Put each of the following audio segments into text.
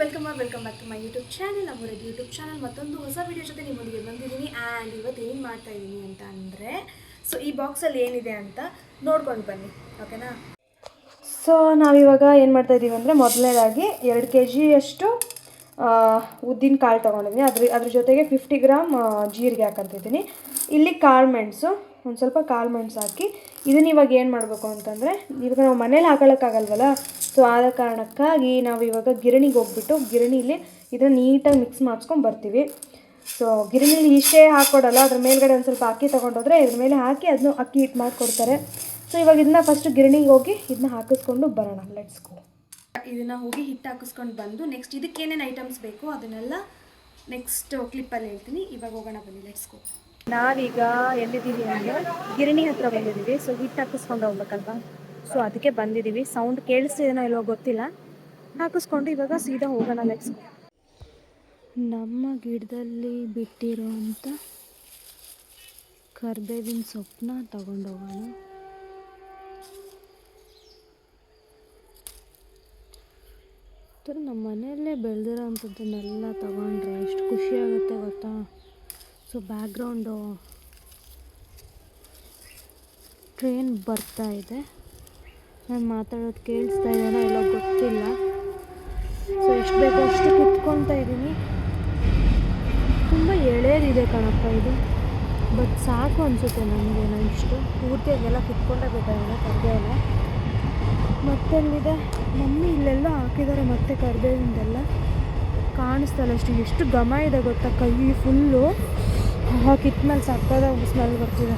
Welcome welcome back to my YouTube channel ನಮ್ಮೂರ YouTube channel ಮತ್ತೊಂದು ಹೊಸ ವಿಡಿಯೋ ಜೊತೆ ನಿಮ್ಮೊಂದಿಗೆ ಬಂದಿದ್ದೀನಿ ಆ್ಯಂಡ್ ಇವತ್ತು ಏನು ಮಾಡ್ತಾ ಇದ್ದೀನಿ ಅಂತ ಅಂದರೆ ಸೊ ಈ ಬಾಕ್ಸಲ್ಲಿ ಏನಿದೆ ಅಂತ ನೋಡ್ಕೊಂಡು ಬನ್ನಿ ಓಕೆನಾ ಸೊ ನಾವಿವಾಗ ಏನು ಮಾಡ್ತಾ ಇದ್ದೀವಿ ಅಂದರೆ ಮೊದಲನೇದಾಗಿ ಎರಡು ಕೆ ಜಿಯಷ್ಟು ಉದ್ದಿನ ಕಾಳು ತೊಗೊಂಡಿದ್ದೀನಿ. ಅದ್ರ ಅದ್ರ ಜೊತೆಗೆ ಫಿಫ್ಟಿ ಗ್ರಾಮ್ ಜೀರಿಗೆ ಹಾಕಂತಿದ್ದೀನಿ ಇಲ್ಲಿ ಕಾಳು ಮೆಣಸು ಒಂದು ಸ್ವಲ್ಪ ಕಾಳು ಮೆಣಸು ಹಾಕಿ ಇದನ್ನ ಇವಾಗ ಏನು ಮಾಡಬೇಕು ಅಂತಂದರೆ, ಇವಾಗ ನಾವು ಮನೇಲಿ ಹಾಕೊಳ್ಳೋಕ್ಕಾಗಲ್ವಲ್ಲ ಸೊ ಆದ ಕಾರಣಕ್ಕಾಗಿ ನಾವು ಇವಾಗ ಗಿರಣಿಗೆ ಹೋಗ್ಬಿಟ್ಟು ಗಿರಣಿಲಿ ಇದನ್ನು ನೀಟಾಗಿ ಮಿಕ್ಸ್ ಮಾಡಿಸ್ಕೊಂಡು ಬರ್ತೀವಿ. ಸೊ ಗಿರಣಿಲಿ ಇಷ್ಟೇ ಹಾಕ್ಕೊಡಲ್ಲ ಅದ್ರ ಮೇಲ್ಗಡೆ ಒಂದು ಸ್ವಲ್ಪ ಅಕ್ಕಿ ತೊಗೊಂಡೋದ್ರೆ ಇದ್ರ ಮೇಲೆ ಹಾಕಿ ಅದನ್ನು ಅಕ್ಕಿ ಹಿಟ್ಟು ಮಾಡಿಕೊಡ್ತಾರೆ. ಸೊ ಇವಾಗ ಇದನ್ನ ಫಸ್ಟ್ ಗಿರಣಿಗೆ ಹೋಗಿ ಇದನ್ನ ಹಾಕಿಸ್ಕೊಂಡು ಬರೋಣ ಲೆಟ್ಸ್ ಗೋ ಇದನ್ನ ಹೋಗಿ ಹಿಟ್ಟು ಹಾಕಿಸ್ಕೊಂಡು ಬಂದು ನೆಕ್ಸ್ಟ್ ಇದಕ್ಕೆ ಏನೇನು ಐಟಮ್ಸ್ ಬೇಕು ಅದನ್ನೆಲ್ಲ ನೆಕ್ಸ್ಟ್ ಕ್ಲಿಪ್ಪಲ್ಲಿ ಹೇಳ್ತೀನಿ. ಇವಾಗ ಹೋಗೋಣ ಬನ್ನಿ ಲೆಟ್ಸ್ ಗೋ ನಾವೀಗ ಎಲ್ಲಿದ್ದೀವಿ ಅಂದರೆ ಗಿರಣಿ ಹತ್ರ ಬಂದಿದ್ದೀವಿ. ಸೊ ಹಿಟ್ಟು ಹಾಕಿಸ್ಕೊಂಡು ಹೋಗ್ಬೇಕಲ್ವಾ? ಸೊ ಅದಕ್ಕೆ ಬಂದಿದ್ದೀವಿ. ಸೌಂಡ್ ಕೇಳಿಸ್ತಿದೇನೋ ಇಲ್ವೋ ಗೊತ್ತಿಲ್ಲ. ಹಾಕಿಸ್ಕೊಂಡು ಇವಾಗ ಸೀದಾ ಹೋಗೋಣ ನೆಕ್ಸ್ಟ್ ನಮ್ಮ ಗಿಡದಲ್ಲಿ ಬಿಟ್ಟಿರೋಂಥ ಕರ್ಬೇವಿನ ಸೊಪ್ಪನ್ನ ತಗೊಂಡೋಗೋಣ ನಮ್ಮ ಮನೆಯಲ್ಲೇ ಬೆಳೆದಿರೋ ಅಂಥದ್ದನ್ನೆಲ್ಲ ತಗೊಂಡ್ರೆ ಎಷ್ಟು ಖುಷಿ ಆಗುತ್ತೆ ಗೊತ್ತಾ? ಸೊ ಬ್ಯಾಕ್ಗ್ರೌಂಡು ಟ್ರೈನ್ ಬರ್ತಾ ಇದೆ. ನಾನು ಮಾತಾಡೋದು ಕೇಳಿಸ್ತಾ ಇದ್ದಾನೋ ಎಲ್ಲ ಗೊತ್ತಿಲ್ಲ. ಸೊ ಎಷ್ಟು ಬೇಕೋ ಅಷ್ಟು ಕುತ್ಕೊತಾ ಇದ್ದೀನಿ. ತುಂಬ ಎಳೆಯದಿದೆ ಕಣಪ್ಪ ಇದು. ಬಟ್ ಸಾಕು ಅನಿಸುತ್ತೆ ನನಗೇನೋ ಇಷ್ಟು. ಪೂರ್ತಿಯಾಗೆಲ್ಲ ಕಿತ್ಕೊಂಡೇ ಬೇಕಾಗಿದೆ ಕರ್ಬೇವಿನ ಮತ್ತೆಲ್ಲಿದೆ ಮಮ್ಮಿ ಇಲ್ಲೆಲ್ಲ ಹಾಕಿದ್ದಾರೆ ಮತ್ತೆ ಕರ್ಬೇವಿಂದೆಲ್ಲ ಕಾಣಿಸ್ತಲ್ಲ ಅಷ್ಟು, ಎಷ್ಟು ಘಮ ಇದೆ ಗೊತ್ತಾ ಕೈ ಫುಲ್ಲು ಕಿತ್ಮೇಲೆ ಸಕ್ಕದಾಗ ಸ್ಮೆಲ್ ಬರ್ತಿದೆ.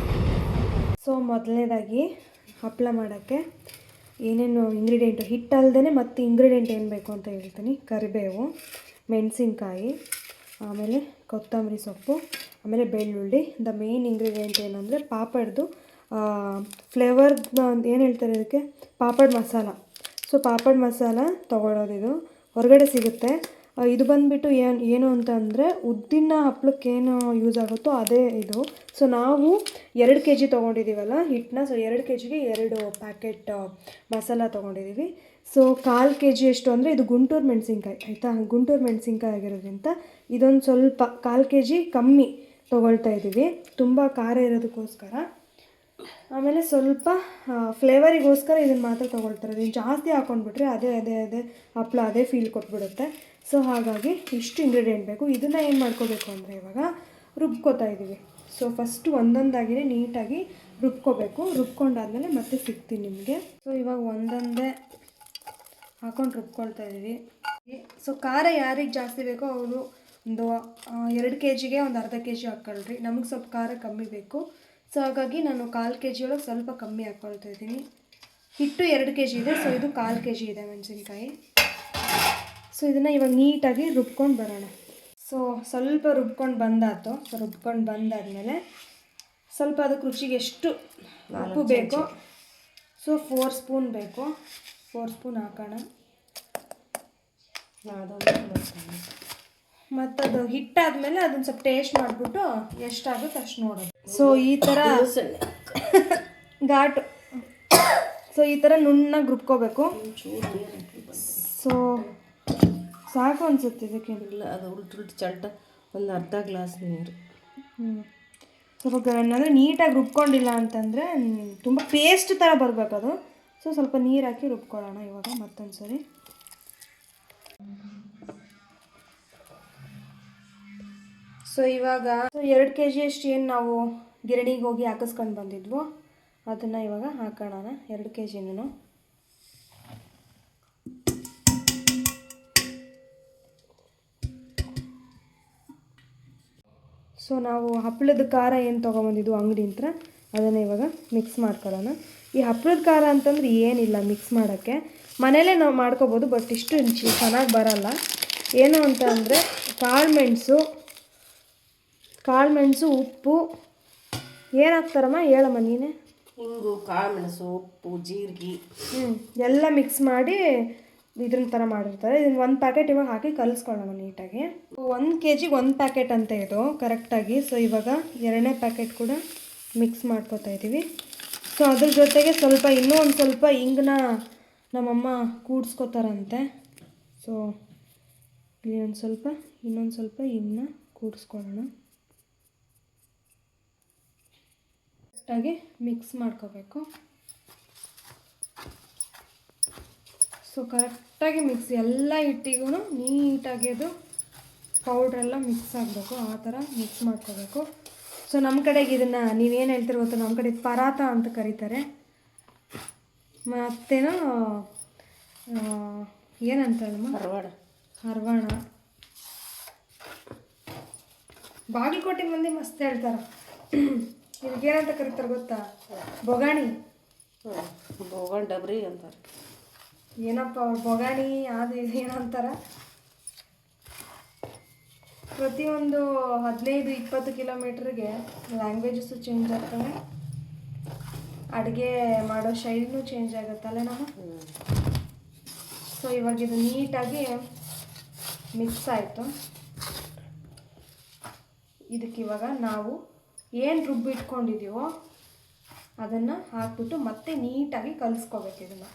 ಸೊ ಮೊದಲನೇದಾಗಿ ಹಪ್ಪಳ ಮಾಡೋಕ್ಕೆ ಏನೇನು ಇಂಗ್ರೀಡಿಯೆಂಟು ಹಿಟ್ಟಲ್ದೇ ಮತ್ತು ಇಂಗ್ರೀಡಿಯೆಂಟ್ ಏನು ಬೇಕು ಅಂತ ಹೇಳ್ತೀನಿ. ಕರಿಬೇವು, ಮೆಣಸಿನ್ಕಾಯಿ, ಆಮೇಲೆ ಕೊತ್ತಂಬರಿ ಸೊಪ್ಪು, ಆಮೇಲೆ ಬೆಳ್ಳುಳ್ಳಿ. ದ ಮೇನ್ ಇಂಗ್ರೀಡಿಯೆಂಟ್ ಏನಂದರೆ ಪಾಪಡ್ದು ಫ್ಲೇವರ್ ಏನು ಹೇಳ್ತಾರೆ ಇದಕ್ಕೆ? ಪಾಪಡ್ ಮಸಾಲ. ಸೊ ಪಾಪಡ್ ಮಸಾಲ ತೊಗೊಳೋದಿದು ಹೊರಗಡೆ ಸಿಗುತ್ತೆ. ಇದು ಬಂದುಬಿಟ್ಟು ಏನು ಏನು ಅಂತ ಅಂದರೆ ಉದ್ದಿನ ಹಪ್ಪಳಕ್ಕೇನು ಯೂಸ್ ಆಗುತ್ತೋ ಅದೇ ಇದು. ಸೊ ನಾವು ಎರಡು ಕೆ ಜಿ ತೊಗೊಂಡಿದ್ದೀವಲ್ಲ ಹಿಟ್ಟನ್ನ. ಸೊ ಎರಡು ಕೆ ಜಿಗೆ ಎರಡು ಪ್ಯಾಕೆಟ್ ಮಸಾಲ ತೊಗೊಂಡಿದ್ದೀವಿ ಸೊ ಕಾಲು ಕೆ ಜಿ ಎಷ್ಟು ಅಂದರೆ ಇದು ಗುಂಟೂರು ಮೆಣಸಿನ್ಕಾಯಿ, ಆಯಿತಾ? ಗುಂಟೂರು ಮೆಣಸಿನ್ಕಾಯಿ ಆಗಿರೋದ್ರಿಂದ ಇದೊಂದು ಸ್ವಲ್ಪ ಕಾಲು ಕೆ ಜಿ ಕಮ್ಮಿ ತೊಗೊಳ್ತಾ ಇದ್ದೀವಿ ತುಂಬ ಖಾರ ಇರೋದಕ್ಕೋಸ್ಕರ. ಆಮೇಲೆ ಸ್ವಲ್ಪ ಫ್ಲೇವರಿಗೋಸ್ಕರ ಇದನ್ನು ಮಾತ್ರ ತೊಗೊಳ್ತಾರೆ ಇದನ್ನು ಜಾಸ್ತಿ ಹಾಕೊಂಡ್ಬಿಟ್ರೆ ಅದೇ ಅದೇ ಅದೇ ಹಪ್ಪಳ ಅದೇ ಫೀಲ್ ಕೊಟ್ಬಿಡುತ್ತೆ. ಸೊ ಹಾಗಾಗಿ ಇಷ್ಟು ಇಂಗ್ರೀಡಿಯೆಂಟ್ ಬೇಕು. ಇದನ್ನು ಏನು ಮಾಡ್ಕೋಬೇಕು ಅಂದರೆ ಇವಾಗ ರುಬ್ಕೋತಾ ಇದ್ದೀವಿ ಸೊ ಫಸ್ಟು ಒಂದೊಂದಾಗಿನೇ ನೀಟಾಗಿ ರುಬ್ಕೋಬೇಕು. ರುಬ್ಕೊಂಡಾದ್ಮೇಲೆ ಮತ್ತೆ ಸಿಗ್ತೀನಿ ನಿಮಗೆ. ಸೊ ಇವಾಗ ಒಂದೊಂದೇ ಹಾಕೊಂಡು ರುಬ್ಕೊಳ್ತಾ ಇದ್ದೀವಿ ಸೊ ಖಾರ ಯಾರಿಗೆ ಜಾಸ್ತಿ ಬೇಕೋ ಅವರು ಒಂದು ಎರಡು ಕೆ ಜಿಗೆ ಒಂದು ಅರ್ಧ ಕೆ ಜಿ ಹಾಕ್ಕೊಳ್ರಿ ನಮಗೆ ಸ್ವಲ್ಪ ಖಾರ ಕಮ್ಮಿ ಬೇಕು. ಸೊ ಹಾಗಾಗಿ ನಾನು ಕಾಲು ಕೆ ಜಿ ಒಳಗೆ ಸ್ವಲ್ಪ ಕಮ್ಮಿ ಹಾಕ್ಕೊಳ್ತಾ ಇದ್ದೀನಿ ಹಿಟ್ಟು ಎರಡು ಕೆ ಜಿ ಇದೆ. ಸೊ ಇದು ಕಾಲು ಕೆ ಜಿ ಇದೆ ಮೆಣಸಿನ್ಕಾಯಿ. ಸೊ ಇದನ್ನು ಇವಾಗ ನೀಟಾಗಿ ರುಬ್ಕೊಂಡು ಬರೋಣ. ಸೊ ಸ್ವಲ್ಪ ರುಬ್ಕೊಂಡು ಬಂದಾತು ಸೊ ರುಬ್ಕೊಂಡು ಬಂದಾದಮೇಲೆ ಸ್ವಲ್ಪ ಅದಕ್ಕೆ ರುಚಿಗೆ ಎಷ್ಟು ಉಪ್ಪು ಬೇಕೋ ಸೊ ಫೋರ್ ಸ್ಪೂನ್ ಬೇಕು. ಫೋರ್ ಸ್ಪೂನ್ ಹಾಕೋಣ. ಮತ್ತು ಅದು ಹಿಟ್ಟಾದಮೇಲೆ ಅದನ್ನ ಸ್ವಲ್ಪ ಟೇಸ್ಟ್ ಮಾಡಿಬಿಟ್ಟು ಎಷ್ಟಾಗುತ್ತೆ ಅಷ್ಟು ನೋಡೋದು ಸೊ ಈ ಥರ ಘಾಟು. ಸೊ ಈ ಥರ ನುಣ್ಣಾಗಿ ರುಬ್ಕೋಬೇಕು. ಸೊ ಸಾಕು ಅನ್ಸುತ್ತೆ ಇದಕ್ಕೆ. ಅದು ಉಲ್ಟು ಉಲ್ಟು ಚಲ್ಟ ಒಂದು ಅರ್ಧ ಗ್ಲಾಸ್ ನೀರು. ಹ್ಞೂ ಸ್ವಲ್ಪ ಅಂದರೆ ನೀಟಾಗಿ ರುಬ್ಕೊಂಡಿಲ್ಲ ಅಂತಂದರೆ ತುಂಬ ಪೇಸ್ಟ್ ಥರ ಬರಬೇಕು ಅದು. ಸೊ ಸ್ವಲ್ಪ ನೀರು ಹಾಕಿ ರುಬ್ಕೊಳ್ಳೋಣ ಇವಾಗ ಮತ್ತೊಂದು ಸರಿ ಸೊ ಇವಾಗ ಎರಡು ಕೆ ಜಿಯಷ್ಟು ಏನು ನಾವು ಗಿರಣಿಗೆ ಹೋಗಿ ಹಾಕಿಸ್ಕೊಂಡು ಬಂದಿದ್ವು ಅದನ್ನು ಇವಾಗ ಹಾಕೋಣ ಎರಡು ಕೆ ಜಿನೂ ಸೊ ನಾವು ಹಪ್ಪಳದ ಖಾರ ಏನು ತೊಗೊಬಂದಿದ್ದು ಅಂಗಡಿ ಅಂತ ಅದನ್ನು ಇವಾಗ ಮಿಕ್ಸ್ ಮಾಡ್ಕೊಳ್ಳೋಣ. ಈ ಹಪ್ಪಳದ ಖಾರ ಅಂತಂದ್ರೆ ಏನಿಲ್ಲ ಮಿಕ್ಸ್ ಮಾಡೋಕ್ಕೆ. ಮನೇಲೇ ನಾವು ಮಾಡ್ಕೋಬೋದು ಬಟ್ ಇಷ್ಟು ಚೆನ್ನಾಗಿ ಬರಲ್ಲ. ಏನು ಅಂತ ಅಂದರೆ ಕಾಳು ಮೆಣಸು ಕಾಳು ಮೆಣಸು ಉಪ್ಪು. ಏನಾಗ್ತಾರಮ್ಮ? ಹೇಳಮ್ಮ ನೀನೆ. ಹಿಂಗು ಕಾಳುಮೆಣಸು ಉಪ್ಪು ಜೀರಿಗೆ. ಹ್ಞೂ ಎಲ್ಲ ಮಿಕ್ಸ್ ಮಾಡಿ ಇದ್ರ ಥರ ಮಾಡಿರ್ತಾರೆ. ಇದನ್ನ ಒಂದು ಪ್ಯಾಕೆಟ್ ಇವಾಗ ಹಾಕಿ ಕಲಿಸ್ಕೊಳ್ಳೋಣ ನೀಟಾಗಿ. ಒಂದು ಕೆ ಜಿಗೆ ಒಂದು ಪ್ಯಾಕೆಟ್ ಅಂತ ಇದು ಕರೆಕ್ಟಾಗಿ ಸೊ ಇವಾಗ ಎರಡನೇ ಪ್ಯಾಕೆಟ್ ಕೂಡ ಮಿಕ್ಸ್ ಮಾಡ್ಕೋತಾ ಇದ್ದೀವಿ ಸೊ ಅದ್ರ ಜೊತೆಗೆ ಸ್ವಲ್ಪ ಇನ್ನೂ ಒಂದು ಸ್ವಲ್ಪ ಹಿಂಗನ್ನ ನಮ್ಮಮ್ಮ ಕೂಡಿಸ್ಕೋತಾರಂತೆ. ಸೊ ಇಲ್ಲಿ ಒಂದು ಸ್ವಲ್ಪ, ಇನ್ನೊಂದು ಸ್ವಲ್ಪ ಹಿಂಗನ್ನ ಕೂಡಿಸ್ಕೊಳ್ಳೋಣ. ಕರೆಕ್ಟಾಗಿ ಮಿಕ್ಸ್ ಮಾಡ್ಕೋಬೇಕು. ಸೊ ಕರೆಕ್ಟಾಗಿ ಮಿಕ್ಸ್ ಎಲ್ಲ ಹಿಟ್ಟಿಗೂ ನೀಟಾಗಿ ಅದು ಪೌಡ್ರೆಲ್ಲ ಮಿಕ್ಸ್ ಆಗಬೇಕು ಆ ಥರ ಮಿಕ್ಸ್ ಮಾಡ್ಕೋಬೇಕು. ಸೊ ನಮ್ಮ ಕಡೆಗೆ ಇದನ್ನು ನೀವೇನು ಹೇಳ್ತೀರ ಗೊತ್ತು ನಮ್ಮ ಕಡೆ ಪರಾತ ಅಂತ ಕರೀತಾರೆ. ಮತ್ತೇನೋ ಏನಂತ ಹರವಾಣ ಹರವಾಣ. ಹರ್ವಾಣ. ಬಾಗಲಕೋಟೆ ಮಂದಿ ಮಸ್ತ್ ಹೇಳ್ತಾರ. ಇದಕ್ಕೇನಂತ ಕರೀತಾರೆ ಗೊತ್ತಾ? ಬೊಗಾಣಿ. ಬೊಗಾಣ ಡಬ್ರಿ ಅಂತಾರೆ. ಏನಪ್ಪ ಬೊಗಾಣಿ, ಅದು ಇದು ಏನೋ ಅಂತಾರ ಪ್ರತಿಯೊಂದು ಹದಿನೈದು, ಇಪ್ಪತ್ತು ಕಿಲೋಮೀಟ್ರಿಗೆ ಲ್ಯಾಂಗ್ವೇಜಸ್ಸು ಚೇಂಜ್ ಆಗ್ತವೆ. ಅಡುಗೆ ಮಾಡೋ ಶೈಲಿನೂ ಚೇಂಜ್ ಆಗುತ್ತಲ್ಲ ಹ್ಞೂ ಸೊ ಇವಾಗ ಇದು ನೀಟಾಗಿ ಮಿಕ್ಸ್ ಆಯಿತು. ಇದಕ್ಕೆ ಇವಾಗ ನಾವು ಏನು ರುಬ್ಬಿಟ್ಕೊಂಡಿದ್ದೀವೋ ಅದನ್ನು ಹಾಕ್ಬಿಟ್ಟು ಮತ್ತೆ ನೀಟಾಗಿ ಕಲಿಸ್ಕೋಬೇಕು ಇದನ್ನು.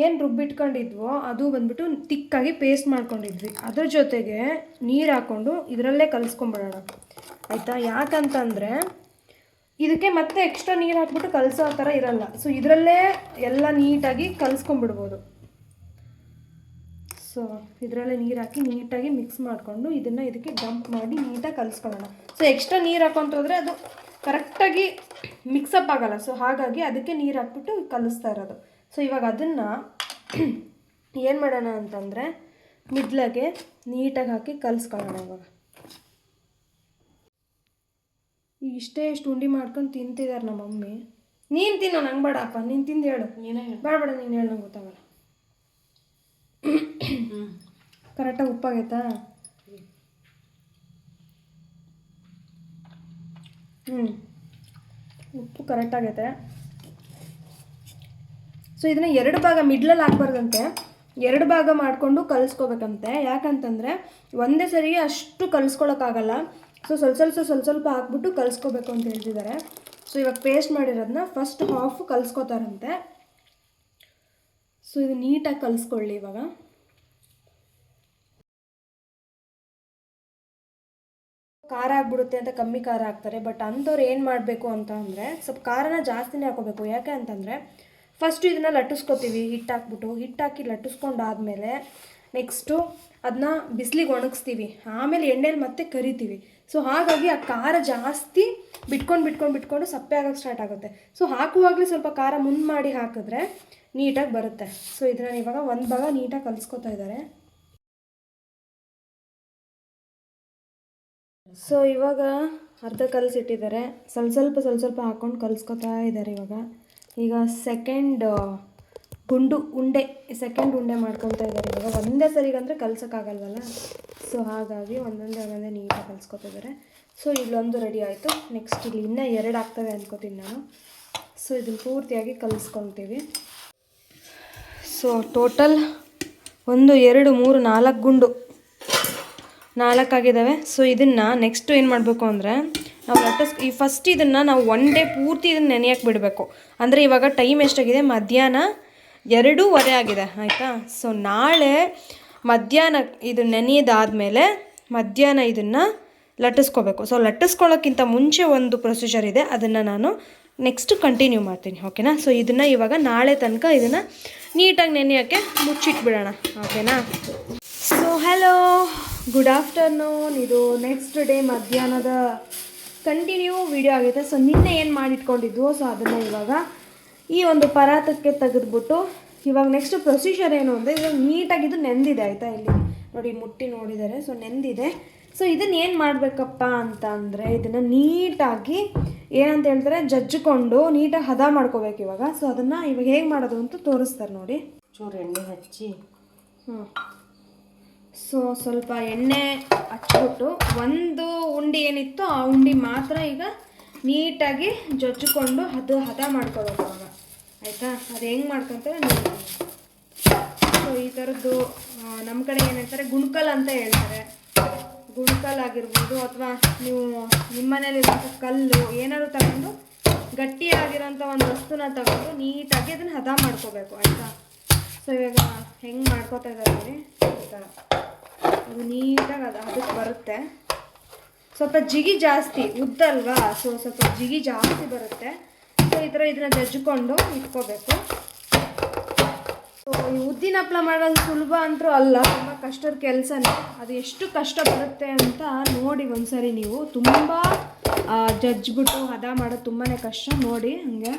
ಏನು ರುಬ್ಬಿಟ್ಕೊಂಡಿದ್ವೋ ಅದು ಬಂದ್ಬಿಟ್ಟು ತಿಕ್ಕಾಗಿ ಪೇಸ್ಟ್ ಮಾಡ್ಕೊಂಡಿದ್ವಿ. ಅದ್ರ ಜೊತೆಗೆ ನೀರು ಹಾಕ್ಕೊಂಡು ಇದರಲ್ಲೇ ಕಲಿಸ್ಕೊಂಬಿಡೋಣ ಆಯಿತಾ? ಯಾಕಂತಂದರೆ ಇದಕ್ಕೆ ಮತ್ತೆ ಎಕ್ಸ್ಟ್ರಾ ನೀರು ಹಾಕ್ಬಿಟ್ಟು ಕಲಸೋ ಥರ ಇರಲ್ಲ. ಸೊ ಇದರಲ್ಲೇ ಎಲ್ಲ ನೀಟಾಗಿ ಕಲಿಸ್ಕೊಂಬಿಡ್ಬೋದು ಸೊ ಇದರಲ್ಲೇ ನೀರು ಹಾಕಿ ನೀಟಾಗಿ ಮಿಕ್ಸ್ ಮಾಡಿಕೊಂಡು ಇದನ್ನು ಇದಕ್ಕೆ ಡಂಪ್ ಮಾಡಿ ನೀಟಾಗಿ ಕಲಿಸ್ಕೊಳ್ಳೋಣ. ಸೊ ಎಕ್ಸ್ಟ್ರಾ ನೀರು ಹಾಕೊಂತ ಹೋದರೆ ಅದು ಕರೆಕ್ಟಾಗಿ ಮಿಕ್ಸಪ್ ಆಗಲ್ಲ. ಸೊ ಹಾಗಾಗಿ ಅದಕ್ಕೆ ನೀರು ಹಾಕ್ಬಿಟ್ಟು ಕಲಿಸ್ತಾ ಇರೋದು. ಸೊ ಇವಾಗ ಅದನ್ನು ಏನು ಮಾಡೋಣ ಅಂತಂದರೆ ಮಿದ್ಲಾಗೆ ನೀಟಾಗಿ ಹಾಕಿ ಕಲಿಸ್ಕೊಳ್ಳೋಣ ಇವಾಗ. ಈಗ ಇಷ್ಟೇ ಇಷ್ಟು ಉಂಡೆ ಮಾಡ್ಕೊಂಡು ತಿಂತಿದ್ದಾರೆ ನಮ್ಮ ಮಮ್ಮಿ. ನೀನು ತಿನ್ನೋ ನಂಗೆ ಬೇಡಪ್ಪ ನೀನು ತಿಂದು ಹೇಳು. ನೀನೇ ಬೇಡ ಬೇಡ ನೀನು ಹೇಳು ನಂಗೆ ಗೊತ್ತಾಗಲ್ಲ ಕರೆಕ್ಟಾಗಿ ಉಪ್ಪಾಗೈತಾ? ಹ್ಞೂ ಉಪ್ಪು ಕರೆಕ್ಟಾಗೈತೆ. ಸೊ ಇದನ್ನು ಎರಡು ಭಾಗ ಮಿಡ್ಲಲ್ಲಿ ಹಾಕ್ಬಾರ್ದಂತೆ. ಎರಡು ಭಾಗ ಮಾಡಿಕೊಂಡು ಕಲಿಸ್ಕೋಬೇಕಂತೆ. ಯಾಕಂತಂದರೆ ಒಂದೇ ಸರಿಗೆ ಅಷ್ಟು ಕಲಿಸ್ಕೊಳಕ್ಕಾಗಲ್ಲ. ಸೊ ಸ್ವಲ್ಪ ಸ್ವಲ್ಪ ಸ್ವಲ್ಪ ಸ್ವಲ್ಪ ಹಾಕ್ಬಿಟ್ಟು ಕಲಿಸ್ಕೋಬೇಕು ಅಂತ ಹೇಳ್ತಿದ್ದಾರೆ. ಸೊ ಇವಾಗ ಪೇಸ್ಟ್ ಮಾಡಿರೋದನ್ನ ಫಸ್ಟ್ ಹಾಫ್ ಕಲಿಸ್ಕೋತಾರಂತೆ. ಸೊ ಇದು ನೀಟಾಗಿ ಕಲಿಸ್ಕೊಳ್ಳಿ ಇವಾಗ. ಖಾರ ಆಗ್ಬಿಡುತ್ತೆ ಅಂತ ಕಮ್ಮಿ ಖಾರ ಹಾಕ್ತಾರೆ. ಬಟ್ ಅಂಥವ್ರು ಏನು ಮಾಡಬೇಕು ಅಂತ ಅಂದರೆ ಸ್ವಲ್ಪ ಖಾರನ ಜಾಸ್ತಿನೇ ಹಾಕೋಬೇಕು ಯಾಕೆ ಅಂತಂದರೆ ಫಸ್ಟು ಇದನ್ನು ಲಟ್ಟಿಸ್ಕೊತೀವಿ ಹಿಟ್ಟು ಹಾಕ್ಬಿಟ್ಟು. ಹಿಟ್ಟು ಹಾಕಿ ಲಟ್ಟಿಸ್ಕೊಂಡಾದ್ಮೇಲೆ ನೆಕ್ಸ್ಟು ಅದನ್ನ ಬಿಸಿಲಿಗೆ ಒಣಗಿಸ್ತೀವಿ. ಆಮೇಲೆ ಎಣ್ಣೆಲಿ ಮತ್ತೆ ಕರಿತೀವಿ. ಸೊ ಹಾಗಾಗಿ ಆ ಖಾರ ಜಾಸ್ತಿ ಬಿಟ್ಕೊಂಡು ಬಿಟ್ಕೊಂಡು ಬಿಟ್ಕೊಂಡು ಸಪ್ಪೆ ಆಗೋಕ್ಕೆ ಸ್ಟಾರ್ಟ್ ಆಗುತ್ತೆ. ಸೊ ಹಾಕುವಾಗಲೇ ಸ್ವಲ್ಪ ಖಾರ ಮುಂದೆ ಮಾಡಿ ಹಾಕಿದ್ರೆ ನೀಟಾಗಿ ಬರುತ್ತೆ. ಸೊ ಇದನ್ನ ಇವಾಗ ಒಂದು ಭಾಗ ನೀಟಾಗಿ ಕಲಿಸ್ಕೊತಾ ಇದ್ದಾರೆ ಸೊ ಇವಾಗ ಅರ್ಧ ಕಲಸಿಟ್ಟಿದ್ದಾರೆ ಸ್ವಲ್ಪ ಸ್ವಲ್ಪ ಸ್ವಲ್ಪ ಸ್ವಲ್ಪ ಹಾಕ್ಕೊಂಡು ಕಲಿಸ್ಕೊತಾ ಇದ್ದಾರೆ ಇವಾಗ. ಈಗ ಸೆಕೆಂಡ್ ಗುಂಡು, ಉಂಡೆ ಸೆಕೆಂಡ್ ಉಂಡೆ ಮಾಡ್ಕೊತಾ ಇದ್ದಾರೆ ಇವಾಗ. ಒಂದೇ ಸರಿಗಂದರೆ ಕಲ್ಸೋಕ್ಕಾಗಲ್ವಲ್ಲ? ಸೊ ಹಾಗಾಗಿ ಒಂದೊಂದೇ ಒಂದೊಂದೇ ನೀಟಾಗಿ ಕಲ್ಸ್ಕೊತಿದ್ದಾರೆ ಸೊ ಇಲ್ಲೊಂದು ರೆಡಿ ಆಯಿತು. ನೆಕ್ಸ್ಟ್ ಇಲ್ಲಿ ಇನ್ನೂ ಎರಡು ಆಗ್ತವೆ ಅಂದ್ಕೋತೀನಿ ನಾನು. ಸೊ ಇದನ್ನು ಪೂರ್ತಿಯಾಗಿ ಕಲಿಸ್ಕೊತೀವಿ. ಸೊ ಟೋಟಲ್ ಒಂದು, ಎರಡು, ಮೂರು, ನಾಲ್ಕು ಗುಂಡು. ನಾಲ್ಕಾಗಿದ್ದಾವೆ ಸೊ ಇದನ್ನು ನೆಕ್ಸ್ಟ್ ಏನು ಮಾಡಬೇಕು ಅಂದರೆ, ನಾವು ಲಟ್ಟಸ್ ಈ ಫಸ್ಟ್ ಇದನ್ನು ನಾವು ಒನ್ ಡೇ ಪೂರ್ತಿ ಇದನ್ನು ನೆನೆಯಕ್ಕೆ ಬಿಡಬೇಕು. ಅಂದರೆ ಇವಾಗ ಟೈಮ್ ಎಷ್ಟಾಗಿದೆ? ಮಧ್ಯಾಹ್ನ ಎರಡೂವರೆ ಆಗಿದೆ. ಆಯಿತಾ? ಸೊ ನಾಳೆ ಮಧ್ಯಾಹ್ನ ಇದು ನೆನೆಯದಾದಮೇಲೆ ಮಧ್ಯಾಹ್ನ ಇದನ್ನು ಲಟ್ಟಿಸ್ಕೋಬೇಕು. ಸೊ ಲಟ್ಟಿಸ್ಕೊಳ್ಳೋಕ್ಕಿಂತ ಮುಂಚೆ ಒಂದು ಪ್ರೊಸೀಜರ್ ಇದೆ. ಅದನ್ನು ನಾನು ನೆಕ್ಸ್ಟ್ ಕಂಟಿನ್ಯೂ ಮಾಡ್ತೀನಿ. ಓಕೆನಾ ಸೊ ಇದನ್ನು ಇವಾಗ ನಾಳೆ ತನಕ ಇದನ್ನು ನೀಟಾಗಿ ನೆನೆಯೋಕ್ಕೆ ಮುಚ್ಚಿಟ್ಬಿಡೋಣ. ಓಕೆನಾ ಸೊ ಹಲೋ ಗುಡ್ ಆಫ್ಟರ್ನೂನ್ ಇದು ನೆಕ್ಸ್ಟ್ ಡೇ ಮಧ್ಯಾಹ್ನದ ಕಂಟಿನ್ಯೂ ವಿಡಿಯೋ ಆಗೈತೆ ಸೊ ನಿನ್ನೆ ಏನು ಮಾಡಿಟ್ಕೊಂಡಿದ್ವು ಸೊ ಅದನ್ನು ಇವಾಗ ಈ ಒಂದು ಪರಾತಕ್ಕೆ ತೆಗೆದ್ಬಿಟ್ಟು ಇವಾಗ ನೆಕ್ಸ್ಟ್ ಪ್ರೊಸೀಜರ್ ಏನು ಅಂದರೆ ಇವಾಗ ನೀಟಾಗಿ ಇದು ನೆಂದಿದೆ ಆಯಿತಾ ಇಲ್ಲಿ? ನೋಡಿ ಮುಟ್ಟಿ ನೋಡಿದ್ದಾರೆ ಸೊ ನೆಂದಿದೆ. ಸೊ ಇದನ್ನು ಏನು ಮಾಡಬೇಕಪ್ಪ ಅಂತ ಅಂದರೆ ಇದನ್ನು ನೀಟಾಗಿ ಏನಂತ ಹೇಳ್ತಾರೆ ಜಜ್ಜಿಕೊಂಡು ನೀಟಾಗಿ ಹದ ಮಾಡ್ಕೋಬೇಕು ಇವಾಗ. ಸೊ ಅದನ್ನು ಇವಾಗ ಹೇಗೆ ಮಾಡೋದು ಅಂತ ತೋರಿಸ್ತಾರೆ ನೋಡಿ. ಚೂರು ಎಣ್ಣೆ ಹಚ್ಚಿ. ಹ್ಞೂ ಸೊ ಸ್ವಲ್ಪ ಎಣ್ಣೆ ಹಚ್ಬಿಟ್ಟು ಒಂದು ಉಂಡೆ ಏನಿತ್ತು ಆ ಉಂಡೆ ಮಾತ್ರ ಈಗ ನೀಟಾಗಿ ಜಜ್ಜಿಕೊಂಡು ಅದು ಹದ ಮಾಡ್ಕೋಬೇಕು ಅವಾಗ. ಆಯಿತಾ? ಅದು ಹೆಂಗೆ ಮಾಡ್ಕೊತಾರೆ ನೋಡಿ. ಸೊ, ಈ ಥರದ್ದು ನಮ್ಮ ಕಡೆ ಏನಂತಾರೆ, ಗುಣಕಲ್ ಅಂತ ಹೇಳ್ತಾರೆ. ಗುಣಕಲ್ ಆಗಿರ್ಬೋದು ಅಥವಾ ನೀವು ನಿಮ್ಮ ಮನೇಲಿರುವಂಥ ಕಲ್ಲು, ಏನಾದ್ರು ತಗೊಂಡು ಗಟ್ಟಿಯಾಗಿರೋಂಥ ಒಂದು ವಸ್ತುನ ತಗೊಂಡು ನೀಟಾಗಿ ಅದನ್ನು ಹದ ಮಾಡ್ಕೋಬೇಕು. ಆಯಿತಾ? ಸೊ ಇವಾಗ ಹೆಂಗೆ ಮಾಡ್ಕೋತಾ ಇದ್ದಾರೆ ಅದು ನೀಟಾಗಿ ಅದು ಅದಕ್ಕೆ ಬರುತ್ತೆ. ಸ್ವಲ್ಪ ಜಿಗಿ ಜಾಸ್ತಿ ಉದ್ದಲ್ವಾ ಸೊ ಸ್ವಲ್ಪ ಜಿಗಿ ಜಾಸ್ತಿ ಬರುತ್ತೆ. ಸೊ ಈ ಥರ ಇದನ್ನ ಜಜ್ಜಿಕೊಂಡು ಇಟ್ಕೋಬೇಕು. ಸೊ ಈ ಉದ್ದಿನ ಹಪ್ಪಳ ಮಾಡೋದು ಸುಲಭ ಅಂತೂ ಅಲ್ಲ, ತುಂಬ ಕಷ್ಟದ ಕೆಲಸನೇ. ಅದು ಎಷ್ಟು ಕಷ್ಟ ಬರುತ್ತೆ ಅಂತ ನೋಡಿ ಒಂದ್ಸರಿ ನೀವು. ತುಂಬ ಜಜ್ಜಿಬಿಟ್ಟು ಹದ ಮಾಡೋದು ತುಂಬಾ ಕಷ್ಟ. ನೋಡಿ, ಹಾಗೆ.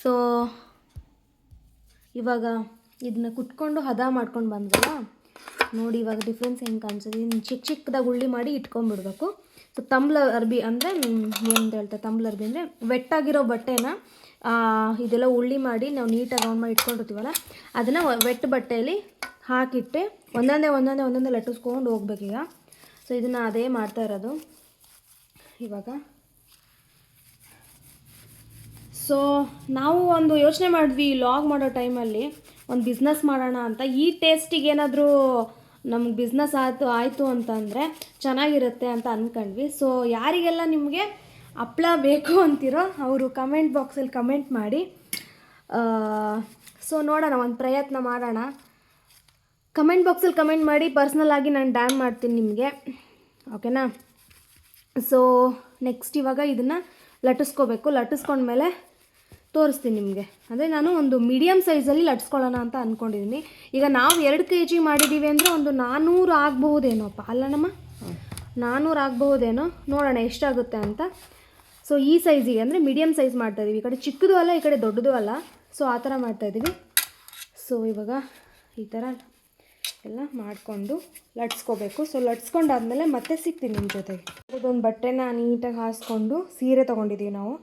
ಸೊ, ಇವಾಗ ಇದನ್ನ ಕುಟ್ಕೊಂಡು ಹದ ಮಾಡ್ಕೊಂಡು ಬಂದ್ವಲ್ಲ? ನೋಡಿ, ಇವಾಗ ಡಿಫ್ರೆನ್ಸ್ ಹೆಂಗೆ ಕಾಣಿಸುತ್ತೆ. ಇನ್ನು ಚಿಕ್ಕ ಚಿಕ್ಕದಾಗಿ ಉಳ್ಳಿ ಮಾಡಿ ಇಟ್ಕೊಂಡ್ಬಿಡ್ಬೇಕು. ಸೊ ತಂಬ್ಲ ಅರ್ಬಿ ಅಂದರೆ ಏನಂತ ಹೇಳ್ತಾರೆ, ತಂಬ್ಲ ಅರ್ಬಿ ಅಂದರೆ ವೆಟ್ಟಾಗಿರೋ ಬಟ್ಟೆನ ಇದೆಲ್ಲ ಉಳ್ಳಿ ಮಾಡಿ ನಾವು ನೀಟಾಗಿ ರೌಂಡ್ ಮಾಡಿ ಇಟ್ಕೊಂಡಿರ್ತೀವಲ್ಲ, ಅದನ್ನು ವೆಟ್ ಬಟ್ಟೆಯಲ್ಲಿ ಹಾಕಿಟ್ಟೆ ಒಂದೊಂದೇ ಒಂದೊಂದೇ ಒಂದೊಂದೇ ಲಟ್ಟಿಸ್ಕೊಂಡು ಹೋಗ್ಬೇಕೀಗ. ಸೊ ಇದನ್ನು ಅದೇ ಮಾಡ್ತಾ ಇರೋದು. ಇವಾಗ ಸೊ ನಾವು ಒಂದು ಯೋಚನೆ ಮಾಡಿದ್ವಿ ಲಾಗ್ ಮಾಡೋ ಟೈಮಲ್ಲಿ ಒಂದು ಬಿಸ್ನೆಸ್ ಮಾಡೋಣ ಅಂತ. ಈ ಟೇಸ್ಟಿಗೆ ಏನಾದರೂ ನಮ್ಗೆ ಬಿಸ್ನೆಸ್ ಆಯಿತು ಆಯಿತು ಅಂತಂದರೆ ಚೆನ್ನಾಗಿರುತ್ತೆ ಅಂತ ಅಂದ್ಕೊಂಡ್ವಿ ಸೊ ಯಾರಿಗೆಲ್ಲ ನಿಮಗೆ ಹಪ್ಳ ಬೇಕು ಅಂತಿರೋ ಅವರು ಕಮೆಂಟ್ ಬಾಕ್ಸಲ್ಲಿ ಕಮೆಂಟ್ ಮಾಡಿ. ಸೊ ನೋಡೋಣ, ಒಂದು ಪ್ರಯತ್ನ ಮಾಡೋಣ. ಕಮೆಂಟ್ ಬಾಕ್ಸಲ್ಲಿ ಕಮೆಂಟ್ ಮಾಡಿ ಪರ್ಸ್ನಲ್ ಆಗಿ ನಾನು ಡ್ಯಾಮ್ ಮಾಡ್ತೀನಿ ನಿಮಗೆ. ಓಕೆನಾ ಸೊ ನೆಕ್ಸ್ಟ್ ಇವಾಗ ಇದನ್ನು ಲಟ್ಟಿಸ್ಕೋಬೇಕು. ಲಟ್ಟಿಸ್ಕೊಂಡ್ಮೇಲೆ ತೋರಿಸ್ತೀನಿ ನಿಮಗೆ. ಅಂದರೆ ನಾನು ಒಂದು ಮೀಡಿಯಮ್ ಸೈಜಲ್ಲಿ ಲಟ್ಸ್ಕೊಳ್ಳೋಣ ಅಂತ ಅಂದ್ಕೊಂಡಿದ್ದೀನಿ ಈಗ ನಾವು ಎರಡು ಕೆ ಜಿ ಮಾಡಿದ್ದೀವಿ ಅಂದರೆ ಒಂದು ನಾನ್ನೂರು ಆಗಬಹುದೇನೋಪ್ಪ ಅಲ್ಲನಮ್ಮ? ನಾನ್ನೂರು ಆಗಬಹುದೇನೋ? ನೋಡೋಣ ಎಷ್ಟಾಗುತ್ತೆ ಅಂತ. ಸೊ ಈ ಸೈಜಿಗೆ ಅಂದರೆ ಮೀಡಿಯಮ್ ಸೈಜ್ ಮಾಡ್ತಾಯಿದ್ದೀವಿ ಈ ಕಡೆ ಚಿಕ್ಕದು ಅಲ್ಲ, ಈ ಕಡೆ ದೊಡ್ಡದು ಅಲ್ಲ. ಸೊ ಆ ಥರ ಮಾಡ್ತಾಯಿದ್ದೀವಿ ಸೊ ಇವಾಗ ಈ ಥರ ಎಲ್ಲ ಮಾಡಿಕೊಂಡು ಲಟ್ಸ್ಕೋಬೇಕು. ಸೊ ಲಟ್ಸ್ಕೊಂಡಾದ್ಮೇಲೆ ಮತ್ತೆ ಸಿಗ್ತೀನಿ ನಿಮ್ಮ ಜೊತೆಗೆ. ಅದೊಂದು ಬಟ್ಟೆನ ನೀಟಾಗಿ ಹಾಸ್ಕೊಂಡು ಸೀರೆ ತೊಗೊಂಡಿದ್ದೀವಿ ನಾವು.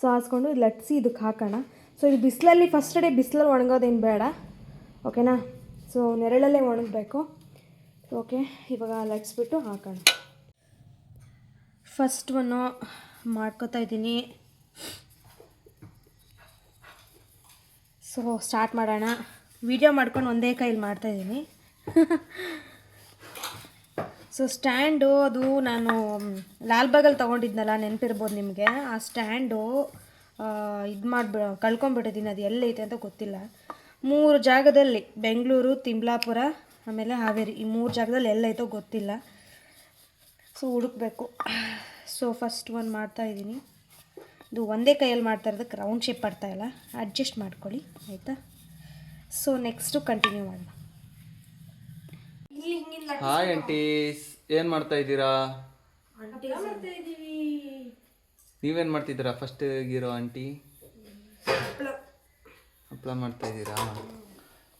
ಸೊ ಹಾಸ್ಕೊಂಡು ಲಟ್ಸಿ ಇದಕ್ಕೆ ಹಾಕೋಣ. ಸೊ ಇದು ಬಿಸಿಲಲ್ಲಿ ಫಸ್ಟ್ ಡೇ ಬಿಸಿಲಲ್ಲಿ ಒಣಗೋದೇನು ಬೇಡ. ಓಕೆನಾ ಸೊ ನೆರಳಲ್ಲೇ ಒಣಗಬೇಕು. ಓಕೆ ಇವಾಗ ಲಟ್ಸ್ಬಿಟ್ಟು ಹಾಕೋಣ. ಫಸ್ಟ್ ಒನ್ನು ಮಾಡ್ಕೋತಾ ಇದ್ದೀನಿ. ಸೊ ಸ್ಟಾರ್ಟ್ ಮಾಡೋಣ. ವಿಡಿಯೋ ಮಾಡ್ಕೊಂಡು ಒಂದೇ ಕೈಲಿ ಮಾಡ್ತಾಯಿದ್ದೀನಿ ಸೊ ಸ್ಟ್ಯಾಂಡು ಅದು ನಾನು ಲಾಲ್ಬಾಗಲ್ಲಿ ತೊಗೊಂಡಿದ್ನಲ್ಲ, ನೆನಪಿರ್ಬೋದು ನಿಮಗೆ. ಆ ಸ್ಟ್ಯಾಂಡು ಇದು ಮಾಡಿಬಿ ಕಳ್ಕೊಂಬಿಟ್ಟಿದ್ದೀನಿ ಅದು ಎಲ್ಲೈತೆ ಅಂತ ಗೊತ್ತಿಲ್ಲ. ಮೂರು ಜಾಗದಲ್ಲಿ, ಬೆಂಗಳೂರು, ತಿಮ್ಲಾಪುರ, ಆಮೇಲೆ ಹಾವೇರಿ, ಈ ಮೂರು ಜಾಗದಲ್ಲಿ ಎಲ್ಲೈತೋ ಗೊತ್ತಿಲ್ಲ. ಸೊ ಹುಡುಕ್ಬೇಕು. ಸೊ ಫಸ್ಟ್ ಒಂದು ಮಾಡ್ತಾಯಿದ್ದೀನಿ ಇದು ಒಂದೇ ಕೈಯಲ್ಲಿ ಮಾಡ್ತಾ ಇರೋದಕ್ಕೆ ರೌಂಡ್ ಶೇಪ್ ಮಾಡ್ತಾಯಿಲ್ಲ ಅಡ್ಜಸ್ಟ್ ಮಾಡ್ಕೊಳ್ಳಿ, ಆಯಿತಾ? ಸೊ ನೆಕ್ಸ್ಟು ಕಂಟಿನ್ಯೂ ಮಾಡೋಣ. ಇಲ್ಲಿ ಹಿಂಗಿಂದ ಹಾಯ್ ಆಂಟೀಸ್ ಏನು ಮಾಡ್ತಾ ಇದ್ದೀರಾ? ಮಾಡ್ತಾ ಇದ್ದೀವಿ. ನೀವೇನು ಮಾಡ್ತಿದ್ದೀರಾ? ಫಸ್ಟ್ ಇರೋ ಆಂಟಿ ಹಪ್ಪಳ ಮಾಡ್ತಾ ಇದ್ದೀರಾ?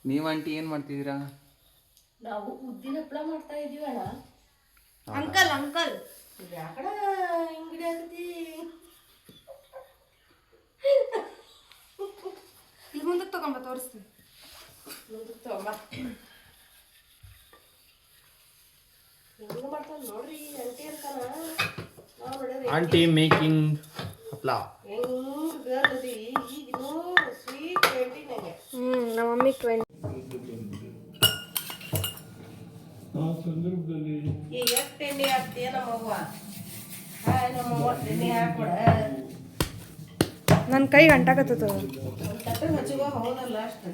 ನೀವು ಆಂಟಿ ಏನು ಮಾಡ್ತಿದ್ದೀರಾ? ನಾವು ಉದ್ದಿನ ಹಪ್ಪಳ ಮಾಡ್ತಾ ಇದೀವಿ ಅಣ್ಣ. ಅಂಕಲ್ ಅಂಕಲ್ ಯಾಕಡ ಹಿಂಗಡಿ ಆಗತಿ ಇಲ್ಲಿ ಮುಂದಕ್ಕೆ ತಗೊಂಬ ತೋರಿಸ್ತೀನಿ. ಮುಂದಕ್ಕೆ ತಗೊಂಬ ಹೆಂಗ ಮಾಡ್ತಾರ ನೋಡ್ರಿ ಅಂಟಿ ಅಂತಾನ ನಾವು ನೋಡೋದು ಆಂಟಿ ಮೇಕಿಂಗ್ ಹಪ್ಲ ಹ್ಞೂ ನಮ್ಮ ಮಮ್ಮಿ ಟ್ವೆಂಟಿ ಈ ಎಷ್ಟು ಎಣ್ಣೆ ಹಾಕ್ತೀಯ ನಮ್ಮವ್ವ? ಹಾಯ್ ನಮ್ಮವ್ವ ಎಣ್ಣೆ ಹಾಕ್ಬಿಡ ನನ್ನ ಕೈ ಅಂಟಾಕತ್ತದ ತಟ್ಟೆ ಹಚ್ಚಿಗೋ ಹೌದಲ್ಲ ಅಷ್ಟು.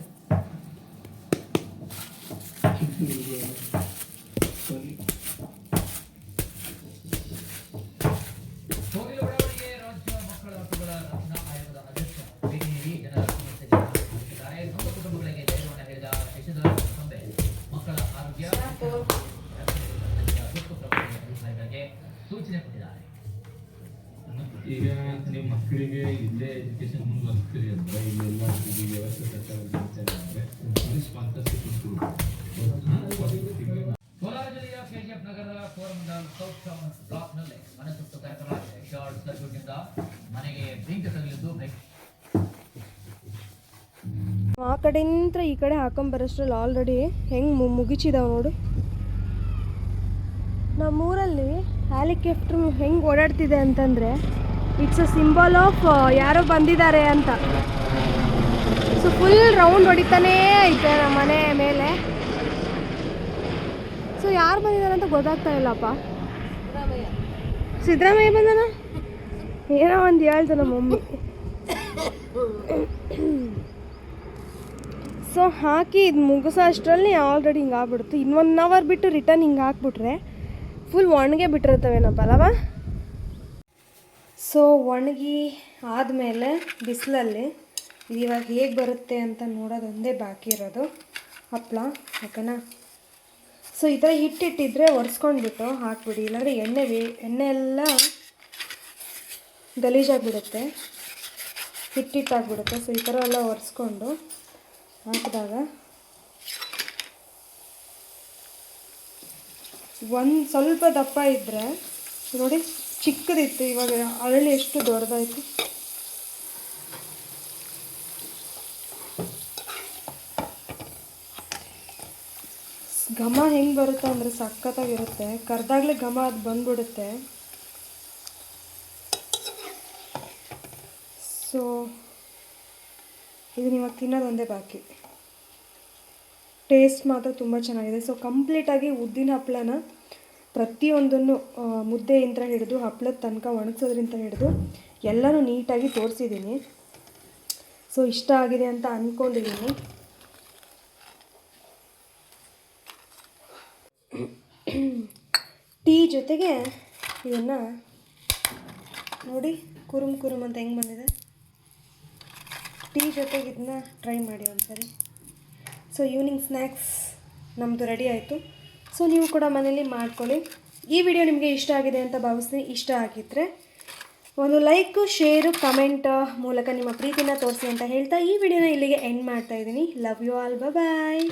ನಿಮ್ಮ ಮಕ್ಕಳಿಗೆ ಇಲ್ಲೇ ಎಜುಕೇಶನ್ ಮುಂದುವರಿಸ್ತೀರಿ ಅಂದ್ರೆ ಇಲ್ಲೆಲ್ಲ ಇದು ವ್ಯವಸ್ಥೆ ಸರ್ಕಾರ ಅಂದ್ರೆ ಅದು ಸ್ಪಾನ್ಸರ್ಶಿಪ್ ಕೋಲಾರ ಜಿಲ್ಲೆಯ ಕೆಜಿಎಫ್ ನಗರದ ಕೋರಮಂಡಲ್ ಸೌತ್ ಟೌನ್ ಬ್ಲಾಕ್ನಲ್ಲಿ ಮನೆ ಸುಟ್ಟು ಕರೆತಲಾಗಿದೆ ಶಾರ್ಟ್ ಸರ್ಕ್ಯೂಟ್ನಿಂದ ಮನೆಗೆ ಬೆಂಕಿ ತಗಲಿದ್ದು ಬೆಂಕಿ. ಆ ಕಡೆಯಿಂದ ಈ ಕಡೆ ಹಾಕೊಂಬರೋಷ್ಟ್ರಲ್ಲಿ ಆಲ್ರೆಡಿ ಹೆಂಗೆ ಮುಗಿಚಿದಾವೆ ನೋಡು. ನಮ್ಮೂರಲ್ಲಿ ಹ್ಯಾಲಿಕ್ಯಾಪ್ಟ್ರ್ ಹೆಂಗೆ ಓಡಾಡ್ತಿದೆ ಅಂತಂದರೆ ಇಟ್ಸ್ ಅ ಸಿಂಬಲ್ ಆಫ್ ಯಾರೋ ಬಂದಿದ್ದಾರೆ ಅಂತ. ಸೊ ಫುಲ್ ರೌಂಡ್ ಹೊಡಿತಾನೇ ಐತೆ ನಮ್ಮ ಮನೆ ಮೇಲೆ. ಸೊ ಯಾರು ಬಂದಿದ್ದಾರೆ ಅಂತ ಗೊತ್ತಾಗ್ತಾ ಇಲ್ಲಪ್ಪ. ಸಿದ್ದರಾಮಯ್ಯ ಬಂದನ? ಏನೋ ಒಂದು ಹೇಳ್ತು ನಮ್ಮ ಮಮ್ಮಿ. ಸೊ ಹಾಕಿ ಇದು ಮುಗಿಸೋ ಅಷ್ಟರಲ್ಲಿ ಆಲ್ರೆಡಿ ಹಿಂಗೆ ಆಗ್ಬಿಡ್ತು. ಇನ್ನು ಒನ್ ಅವರ್ ಬಿಟ್ಟು ರಿಟರ್ನ್ ಹಿಂಗೆ ಹಾಕ್ಬಿಟ್ರೆ ಫುಲ್ ಒಣಗೆ ಬಿಟ್ಟಿರ್ತವೇನಪ್ಪ ಅಲ್ಲವಾ ಸೊ ಒಣಗಿ ಆದಮೇಲೆ ಬಿಸಿಲಲ್ಲಿ ಇವಾಗ ಹೇಗೆ ಬರುತ್ತೆ ಅಂತ ನೋಡೋದೊಂದೇ ಬಾಕಿ ಇರೋದು. ಹಪ್ಪಳ ಓಕೆನಾ ಸೊ ಈ ಥರ ಹಿಟ್ಟಿಟ್ಟಿದ್ರೆ ಒರೆಸ್ಕೊಂಡ್ಬಿಟ್ಟು ಹಾಕ್ಬಿಡಿ. ಇಲ್ಲಾಂದರೆ ಎಣ್ಣೆ ವೇ ಎಣ್ಣೆ ಎಲ್ಲ ಗಲೀಜಾಗಿಬಿಡುತ್ತೆ. ಹಿಟ್ಟಿಟ್ಟಾಗ್ಬಿಡುತ್ತೆ. ಸೊ ಈ ಥರ ಎಲ್ಲ ಒರೆಸ್ಕೊಂಡು ಹಾಕಿದಾಗ ಒಂದು ಸ್ವಲ್ಪ ದಪ್ಪ ಇದ್ದರೆ ನೋಡಿ ಚಿಕ್ಕದಿತ್ತು, ಇವಾಗ ಅರಳಿ ಎಷ್ಟು ದೊಡ್ಡದಾಯಿತು? ಘಮ ಹೆಂಗೆ ಬರುತ್ತೆ ಅಂದರೆ ಸಖತ್ತಾಗಿರುತ್ತೆ. ಕರ್ದಾಗಲೇ ಘಮ ಅದು ಬಂದ್ಬಿಡುತ್ತೆ. ಸೊ ಇದನ್ನ ಇವಾಗ ತಿನ್ನೋದೊಂದೇ ಬಾಕಿ. ಟೇಸ್ಟ್ ಮಾತ್ರ ತುಂಬ ಚೆನ್ನಾಗಿದೆ. ಸೊ ಕಂಪ್ಲೀಟಾಗಿ ಉದ್ದಿನ ಹಪ್ಪಳನ ಪ್ರತಿಯೊಂದನ್ನು ಮುದ್ದೆಯಿಂದ ಹಿಡಿದು ಹಪ್ಪಳದ ತನಕ ಒಣಗಿಸೋದ್ರಿಂದ ಹಿಡಿದು ಎಲ್ಲನೂ ನೀಟಾಗಿ ತೋರಿಸಿದ್ದೀನಿ. ಸೊ ಇಷ್ಟ ಆಗಿದೆ ಅಂತ ಅಂದ್ಕೊಂಡಿದ್ದೀನಿ ಟೀ ಜೊತೆಗೆ ಇದನ್ನು ನೋಡಿ, ಕುರುಮ್ ಕುರುಮ್ ಅಂತ ಹೆಂಗೆ ಬಂದಿದೆ. ಟೀ ಜೊತೆಗೆ ಇದನ್ನ ಟ್ರೈ ಮಾಡಿ ಒಂದ್ಸರಿ. ಸೊ ಈವ್ನಿಂಗ್ ಸ್ನ್ಯಾಕ್ಸ್ ನಮ್ಮದು ರೆಡಿ ಆಯಿತು. ಸೊ ನೀವು ಕೂಡ ಮನೇಲಿ ಮಾಡ್ಕೊಳ್ಳಿ. ಈ ವಿಡಿಯೋ ನಿಮಗೆ ಇಷ್ಟ ಆಗಿದೆ ಅಂತ ಭಾವಿಸ್ತೀನಿ. ಇಷ್ಟ ಆಗಿದ್ದರೆ ಒಂದು ಲೈಕು ಶೇರು ಕಮೆಂಟ್ ಮೂಲಕ ನಿಮ್ಮ ಪ್ರೀತಿನ ತೋರಿಸಿ ಅಂತ ಹೇಳ್ತಾ ಈ ವಿಡಿಯೋನ ಇಲ್ಲಿಗೆ ಎಂಡ್ ಮಾಡ್ತಾ ಇದ್ದೀನಿ. Love you all bye